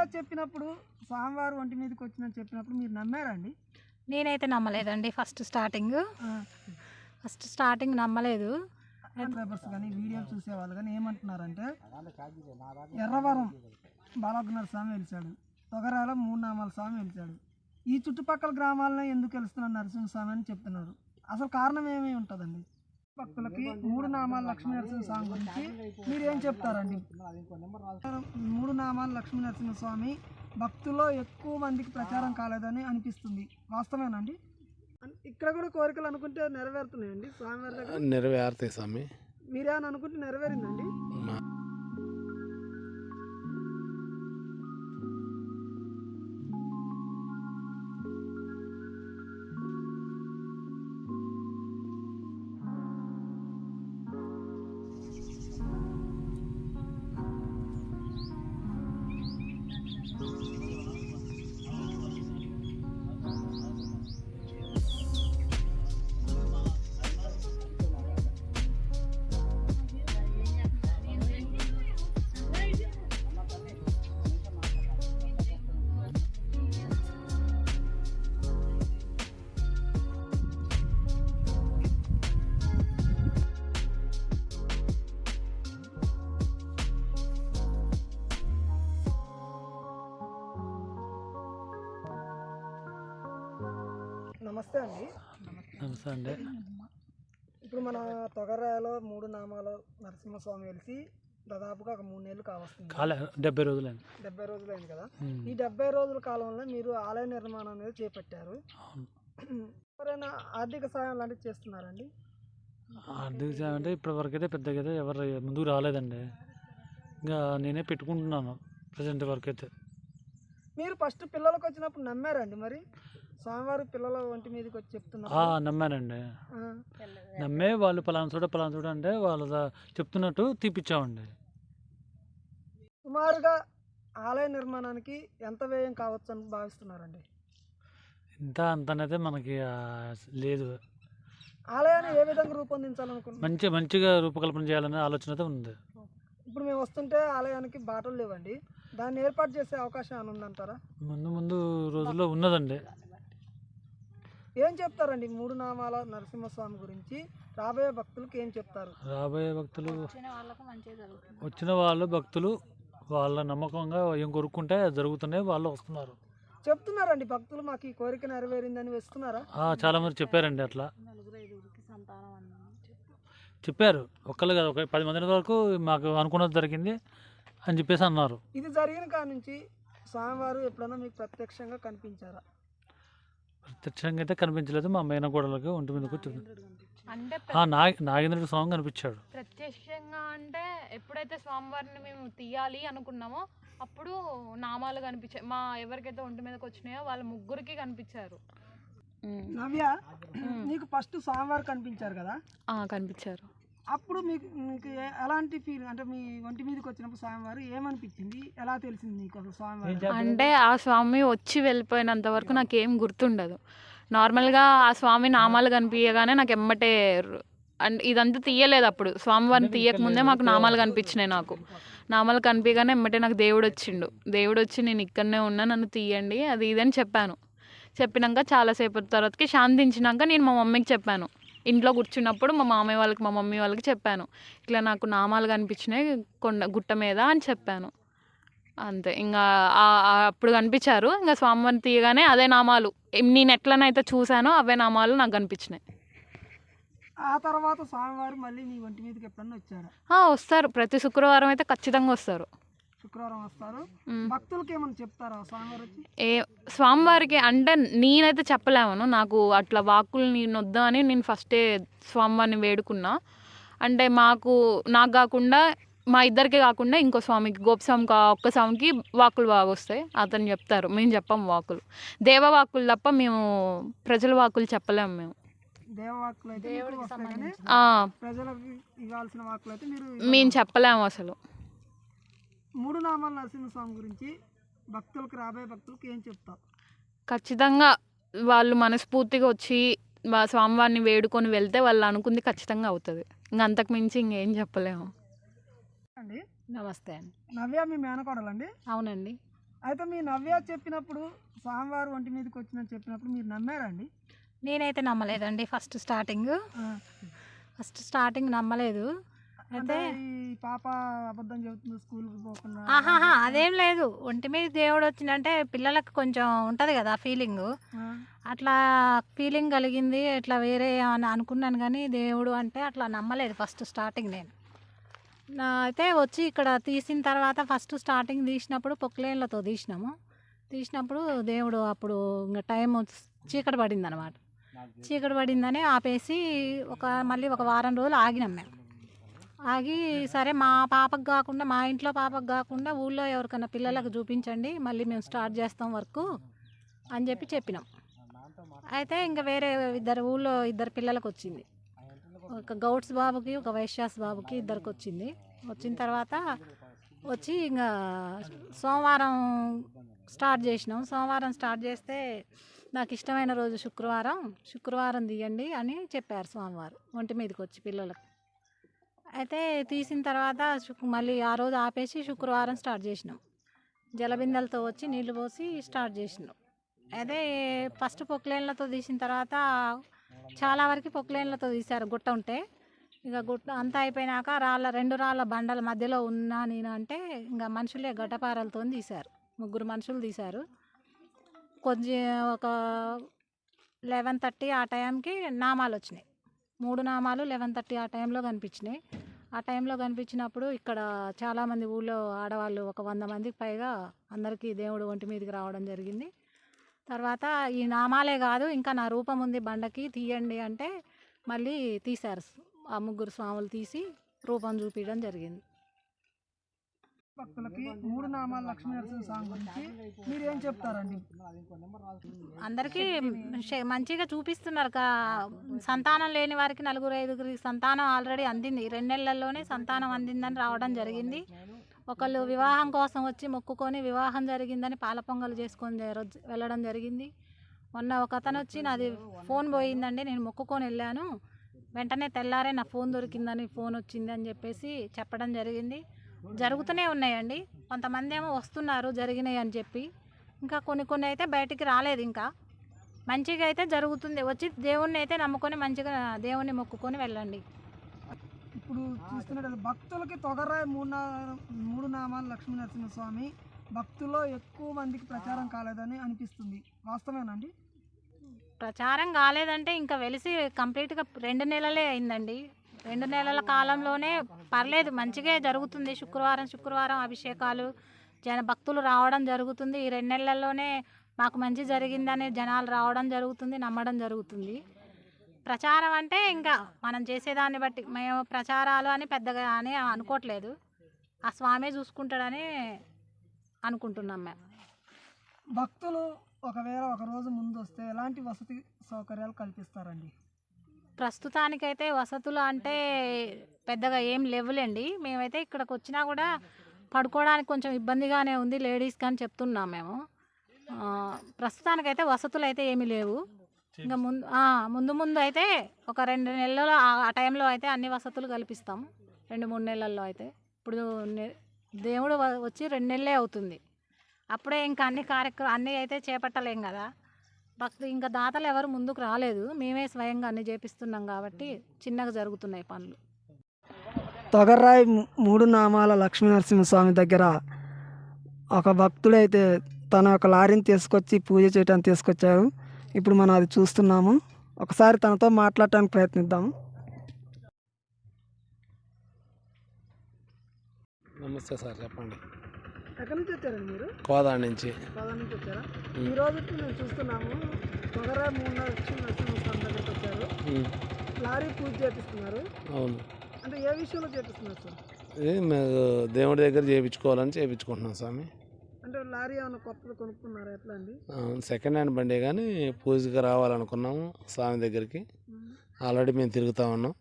నవ్య చెప్పినప్పుడు స్వామివారు ఒంటి మీదకి వచ్చినని చెప్పినప్పుడు మీరు నమ్మారండి? నేనైతే నమ్మలేదండి ఫస్ట్ స్టార్టింగ్. ఫస్ట్ స్టార్టింగ్ నమ్మలేదు. పేపర్స్ కానీ వీడియోలు చూసేవాళ్ళు కానీ ఏమంటున్నారంటే ఎర్రవరం బాలగున్నారు స్వామి వెలిచాడు తొగరాల మూడు నామాల స్వామి వెలిచాడు ఈ చుట్టుపక్కల గ్రామాలను ఎందుకు వెలుస్తున్నారు నరసింహస్వామి అని చెప్తున్నారు. అసలు కారణం ఏమై ఉంటుందండి? భక్తులకి మూడు నామాల లక్ష్మీ నరసింహ స్వామి గురించి మీరు ఏం చెప్తారండి? మూడు నామాల లక్ష్మీ నరసింహ స్వామి భక్తుల్లో ఎక్కువ మందికి ప్రచారం కాలేదని అనిపిస్తుంది. వాస్తవేనండి ఇక్కడ కూడా కోరికలు అనుకుంటే నెరవేరుతున్నాయండి. స్వామివారి దగ్గర నెరవేరుతాయి స్వామి. మీరేమని అనుకుంటే నెరవేరిందండి? నమస్తే అండి నమస్తే అండి. ఇప్పుడు మన తొగరాలో మూడు నామాలు నరసింహస్వామి వెలిసి దాదాపుగా ఒక మూడు నెలలు కావస్తుంది. కాలే డెబ్బై రోజులండి డెబ్బై రోజులు అయింది కదా. ఈ డెబ్బై రోజుల కాలంలో మీరు ఆలయ నిర్మాణం అనేది చేపట్టారు. ఎవరైనా ఆర్థిక సాయం లాంటివి చేస్తున్నారండి? ఆర్థిక సాయం అంటే ఇప్పటి వరకు అయితే పెద్దగా అయితే ఎవరు ముందుకు రాలేదండి. ఇంకా నేనే పెట్టుకుంటున్నాను ప్రజెంట్ వరకు అయితే. మీరు ఫస్ట్ పిల్లలకు వచ్చినప్పుడు నమ్మారండి మరి? స్వామివారి పిల్లల ఒంటి మీదకి వచ్చి చెప్తున్నారు. నమ్మానండి. నమ్మే వాళ్ళు పలానా చోట పలానా చోట అంటే వాళ్ళ చెప్తున్నట్టు తీపిచ్చామండి. సుమారుగా ఆలయ నిర్మాణానికి ఎంత వ్యయం కావచ్చు అని భావిస్తున్నారండి? ఇంత అంతనైతే మనకి లేదు. ఆలయాన్ని ఏ విధంగా రూపొందించాలనుకుంటున్నారు? మంచి మంచిగా రూపకల్పన చేయాలనే ఆలోచన అయితే ఉంది. ఇప్పుడు మేము వస్తుంటే ఆలయానికి బాటలు లేవండి. దాన్ని ఏర్పాటు చేసే అవకాశం ఏమైనా ఉందంటారా? ముందు ముందు రోజుల్లో ఉన్నదండి. ఏం చెప్తారండి? మూడు నామాల నరసింహస్వామి గురించి రాబోయే భక్తులకు ఏం చెప్తారు? రాబోయే భక్తులు వచ్చిన వాళ్ళకు మంచిగా జరుగుతుంది. వచ్చిన వాళ్ళు భక్తులు వాళ్ళ నమ్మకంగా ఏం కొరుక్కుంటే అది జరుగుతున్నాయి వాళ్ళు వస్తున్నారు. చెప్తున్నారండి భక్తులు మాకు ఈ కోరిక నెరవేరిందని వస్తున్నారా? ఆ, చాలా మంది చెప్పారండి అట్లా. చెప్పారు. ఒక్కళ్ళు కాదు ఒక పది మంది వరకు మాకు అనుకున్నది జరిగింది అని చెప్పేసి అన్నారు. ఇది జరిగిన కాడ నుంచి స్వామివారు ఎప్పుడైనా మీకు ప్రత్యక్షంగా కనిపించారా? ప్రత్యక్షంగా అయితే కనిపించలేదు. మా మేనగోడలకి ఒంటి మీద కూర్చుంది అంటే ఆ, నా నాగేంద్రుడి స్వామి కనిపించాడు. ప్రత్యక్షంగా అంటే ఎప్పుడైతే స్వామివారిని మేము తీయాలి అనుకున్నామో అప్పుడు నామాలు కనిపించాయి. మా ఎవరికైతే ఒంటి మీదకి వచ్చినాయో వాళ్ళ ముగ్గురికి కనిపించారు. నవ్య నీకు ఫస్ట్ స్వామివారు కనిపించారు కదా? కనిపించారు. అప్పుడు మీకు మీకు ఏ- ఎలాంటి ఫీల్ అంటే మీ ఒంటి మీదకి వచ్చినప్పుడు స్వామివారు ఏమనిపించింది? ఎలా తెలిసింది అసలు స్వామివారు? అంటే ఆ స్వామి వచ్చి వెళ్ళిపోయినంత వరకు నాకేం గుర్తుండదు. నార్మల్గా ఆ స్వామి నామాలు కనిపించగానే నాకు ఎమ్మటే అండ్ ఇదంతా తీయలేదు అప్పుడు. స్వామివారిని తీయకముందే మాకు నామాలు కనిపించినాయి నాకు. నామాలు కనిపించగానే ఎమ్మటే నాకు దేవుడు వచ్చిండు. దేవుడు వచ్చి నేను ఇక్కడనే ఉన్నా నన్ను తీయండి అది ఇదని చెప్పాను. చెప్పినాక చాలాసేపటి తర్వాతకి శాంతించినాక నేను మా మమ్మీకి చెప్పాను. ఇంట్లో కూర్చున్నప్పుడు మా మామయ్య వాళ్ళకి మా మమ్మీ వాళ్ళకి చెప్పాను. ఇట్లా నాకు నామాలు కనిపించినాయి కొండ గుట్ట మీద అని చెప్పాను. అంతే. ఇంకా అప్పుడు కనిపించారు. ఇంకా స్వామివారిని తీయగానే అదే నామాలు. నేను ఎట్లనైతే చూశానో అవే నామాలు నాకు కనిపించినాయి. ఆ తర్వాత స్వామివారు మళ్ళీ నీ ఒంటి మీదకి ఎప్పుడన్నా వచ్చారా? ఆ, వస్తారు. ప్రతి శుక్రవారం అయితే ఖచ్చితంగా వస్తారు. శుక్రవారం వస్తారు. భక్తులకి ఏమైనా చెప్తారా స్వామివారు వచ్చి ఏ స్వామివారికి అంటే నేనైతే చెప్పలేమను నాకు అట్లా వాక్కులు నేను వద్దామని నేను ఫస్టే స్వామివారిని వేడుకున్నా. అంటే మాకు నాకు కాకుండా మా ఇద్దరికి కాకుండా ఇంకో స్వామికి గోపస్వామికి ఆ ఒక్క స్వామికి వాక్కులు బాగా వస్తాయి. అతను చెప్తారు మేము చెప్పాము వాక్కులు. దేవ వాక్కులు తప్ప మేము ప్రజల వాక్కులు చెప్పలేము మేము. మేము చెప్పలేము అసలు. మూడు నామాల నరసింహస్వామి గురించి భక్తులకు రాబోయే భక్తులకు ఏం చెప్తావు? ఖచ్చితంగా వాళ్ళు మనస్ఫూర్తిగా వచ్చి వా- స్వామివారిని వేడుకొని వెళ్తే వాళ్ళు అనుకుంది ఖచ్చితంగా అవుతుంది. ఇంక అంతకు మించి ఇంకేం చెప్పలేము. అండి? నమస్తే అండి. నవ్య మీ మేనకోడలండి? అవునండి. అయితే మీ నవ్య చెప్పినప్పుడు స్వామివారు ఒంటి మీదకి వచ్చినట్టు చెప్పినప్పుడు మీరు నమ్మారండి నేనైతే నమ్మలేదండి ఫస్ట్ స్టార్టింగ్. ఫస్ట్ స్టార్టింగ్ నమ్మలేదు. అయితే పాప అబద్ధం చెబుతుంది స్కూల్కి పోకుండా. ఆహాహా అదేం లేదు. ఒంటి మీద దేవుడు వచ్చిందంటే పిల్లలకు కొంచెం ఉంటుంది కదా ఫీలింగ్ అట్లా ఫీలింగ్ కలిగింది ఇట్లా వేరే అని అనుకున్నాను కానీ దేవుడు అంటే అట్లా నమ్మలేదు ఫస్ట్ స్టార్టింగ్ నేను. అయితే వచ్చి ఇక్కడ తీసిన తర్వాత ఫస్ట్ స్టార్టింగ్ తీసినప్పుడు పొక్లేన్లతో తీసినాము. తీసినప్పుడు దేవుడు అప్పుడు ఇంకా టైం చీకటి పడింది అనమాట చీకటి పడిందని ఆపేసి ఒక మళ్ళీ ఒక వారం రోజులు ఆగినాం మేము. ఆగి సరే మా పాపకు కాకుండా మా ఇంట్లో పాపకు కాకుండా ఊళ్ళో ఎవరికైనా పిల్లలకు చూపించండి మళ్ళీ మేము స్టార్ట్ చేస్తాం వర్క్ అని చెప్పి చెప్పినాం. అయితే ఇంకా వేరే ఇద్దరు ఊళ్ళో ఇద్దరు పిల్లలకు వచ్చింది. ఒక గౌడ్స్ బాబుకి ఒక వైశ్యాస్ బాబుకి ఇద్దరికి వచ్చింది. వచ్చిన తర్వాత వచ్చి ఇంకా సోమవారం స్టార్ట్ చేసినాం. సోమవారం స్టార్ట్ చేస్తే నాకు ఇష్టమైన రోజు శుక్రవారం శుక్రవారం తీయండి అని చెప్పారు స్వామివారు ఒంటి మీదకి వచ్చి పిల్లలకు. అయితే తీసిన తర్వాత మళ్ళీ ఆ రోజు ఆపేసి శుక్రవారం స్టార్ట్ చేసినాం. జలబిందెలతో వచ్చి నీళ్ళు పోసి స్టార్ట్ చేసినాం. అదే ఫస్ట్ పొక్లేన్లతో తీసిన తర్వాత చాలా వరకు పొక్లేన్లతో తీశారు గుట్ట ఉంటే. ఇక గుట్ట అంతా అయిపోయినాక రాళ్ళ రెండు రాళ్ళ బండల మధ్యలో ఉన్నా నేను అంటే ఇంకా మనుషులే గడ్డపారలతో తీశారు. ముగ్గురు మనుషులు తీశారు. కొంచెం ఒక లెవెన్ థర్టీ ఆ టైంకి నామాలు వచ్చినాయి. మూడు నామాలు లెవెన్ థర్టీ ఆ టైంలో కనిపించినాయి. ఆ టైంలో కనిపించినప్పుడు ఇక్కడ చాలామంది ఊళ్ళో ఆడవాళ్ళు ఒక వంద మందికి పైగా అందరికీ దేవుడు ఒంటి మీదకి రావడం జరిగింది. తర్వాత ఈ నామాలే కాదు ఇంకా నా రూపం ఉంది బండకి తీయండి అంటే మళ్ళీ తీశారు. ఆ ముగ్గురు స్వాములు తీసి రూపం చూపించడం జరిగింది. భక్తులకి మూడు నామాల లక్ష్మీ నరసింహ స్వామి గురించి మీరు ఏం చెప్తారండి? అందరికీ మంచిగా చూపిస్తున్నారు కా- సంతానం లేని వారికి నలుగురు ఐదుగురికి సంతానం ఆల్రెడీ అందింది. రెండు నెలల్లోనే సంతానం అందిందని రావడం జరిగింది. ఒకళ్ళు వివాహం కోసం వచ్చి మొక్కుకొని వివాహం జరిగిందని పాల పొంగలు చేసుకొని వెళ్ళడం జరిగింది. మొన్న ఒక అతను వచ్చి నాది ఫోన్ పోయిందండి నేను మొక్కుకొని వెళ్ళాను. వెంటనే తెల్లారే నా ఫోన్ దొరికిందని ఫోన్ వచ్చింది అని చెప్పేసి చెప్పడం జరిగింది. జరుగుతూనే ఉన్నాయండి. కొంతమంది ఏమో వస్తున్నారు జరిగినాయి అని చెప్పి. ఇంకా కొన్ని కొన్ని అయితే బయటికి రాలేదు ఇంకా. మంచిగా అయితే జరుగుతుంది. వచ్చి దేవుణ్ణి అయితే నమ్ముకొని మంచిగా దేవుణ్ణి మొక్కుకొని వెళ్ళండి. ఇప్పుడు చూస్తున్నట్టు భక్తులకి తొగరాయి మూడు మూడు నామాల లక్ష్మీ నరసింహ స్వామి భక్తుల్లో ఎక్కువ మందికి ప్రచారం కాలేదని అనిపిస్తుంది. వాస్తవేనండి ప్రచారం కాలేదంటే ఇంకా వెలిసి కంప్లీట్గా రెండు నెలలే అయిందండి. రెండు నెలల కాలంలోనే పర్లేదు మంచిగా జరుగుతుంది. శుక్రవారం శుక్రవారం అభిషేకాలు జన భక్తులు రావడం జరుగుతుంది. ఈ రెండు నెలల్లోనే మాకు మంచి జరిగిందని జనాలు రావడం జరుగుతుంది నమ్మడం జరుగుతుంది. ప్రచారం అంటే ఇంకా మనం చేసేదాన్ని బట్టి మేము ప్రచారాలు అని పెద్దగా అని అనుకోవట్లేదు. ఆ స్వామే చూసుకుంటాడని అనుకుంటున్నాం మేము. భక్తులు ఒకవేళ ఒక రోజు ముందు వస్తే ఎలాంటి వసతి సౌకర్యాలు కల్పిస్తారండి? ప్రస్తుతానికైతే వసతులు అంటే పెద్దగా ఏం లేవులేండి. మేమైతే ఇక్కడికి వచ్చినా కూడా పడుకోవడానికి కొంచెం ఇబ్బందిగానే ఉంది లేడీస్ కానీ చెప్తున్నాం మేము. ప్రస్తుతానికైతే వసతులు అయితే ఏమీ లేవు. ఇంకా ముందు ముందు ముందు అయితే ఒక రెండు నెలల్లో ఆ- టైంలో అయితే అన్ని వసతులు కల్పిస్తాం. రెండు మూడు నెలల్లో అయితే. ఇప్పుడు దేవుడు వచ్చి రెండు నెలలే అవుతుంది. అప్పుడే ఇంకా అన్ని కార్యక్రమం అన్నీ అయితే చేపట్టలేం కదా. భక్తు ఇంకా దాతలు ఎవరు ముందుకు రాలేదు. మేమే స్వయంగా అన్ని చేపిస్తున్నాం కాబట్టి చిన్నగా జరుగుతున్నాయి పనులు. తొగర్రాయి మూడు నామాల లక్ష్మీ నరసింహస్వామి దగ్గర ఒక భక్తుడైతే తన ఒక లారీని తీసుకొచ్చి పూజ చేయడానికి తీసుకొచ్చారు. ఇప్పుడు మనం అది చూస్తున్నాము. ఒకసారి తనతో మాట్లాడటానికి ప్రయత్నిద్దాము నమస్తే సార్ చెప్పండి. ఎక్కడి నుంచి వచ్చారండి మీరు? కోదా నుంచి. వచ్చారా. ఈ మేము చూస్తున్నాము మూడు లక్ష్మీ నరసింహస్వామి దగ్గరికి వచ్చారు. లారీ పూజ చేపిస్తున్నారు. అవును. అంటే ఏ విషయంలో చేపిస్తున్నారు సార్? మేము దేవుడి దగ్గర చేయించుకోవాలని చేయించుకుంటున్నాం స్వామి. అంటే లారీ ఏమైనా కొత్తది కొనుక్కున్నారా? ఎట్లా అండి? అవును, సెకండ్ హ్యాండ్ బండి కానీ పూజకి రావాలనుకున్నాము స్వామి దగ్గరికి. ఆల్రెడీ మేము తిరుగుతూ ఉన్నాం.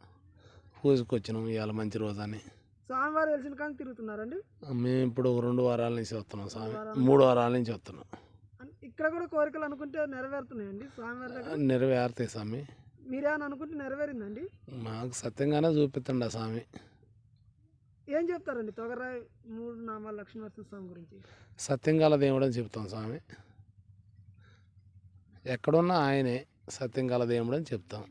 పూజకి వచ్చినాం ఇవాళ మంచి రోజు అని. స్వామివారు తెలిసిన కానీ తిరుగుతున్నారండి? మేము ఇప్పుడు ఒక రెండు వారాల నుంచి వస్తున్నాం స్వామి మూడు వారాల నుంచి వస్తున్నాం. ఇక్కడ కూడా కోరికలు అనుకుంటే నెరవేరుతున్నాయండి స్వామివారి దగ్గర? నెరవేరుతాయి స్వామి మీరేమైనా అనుకుంటే నెరవేరిందండి? మాకు సత్యంగానే చూపిస్తుండ స్వామి ఏం చెప్తారండి తొగరాయి మూడు నామాల లక్ష్మీనరసింహ స్వామి గురించి? సత్యంగాల దేవుడు అని చెప్తాం స్వామి ఎక్కడున్నా ఆయనే సత్యంగాల దేవుడు అని చెప్తాం.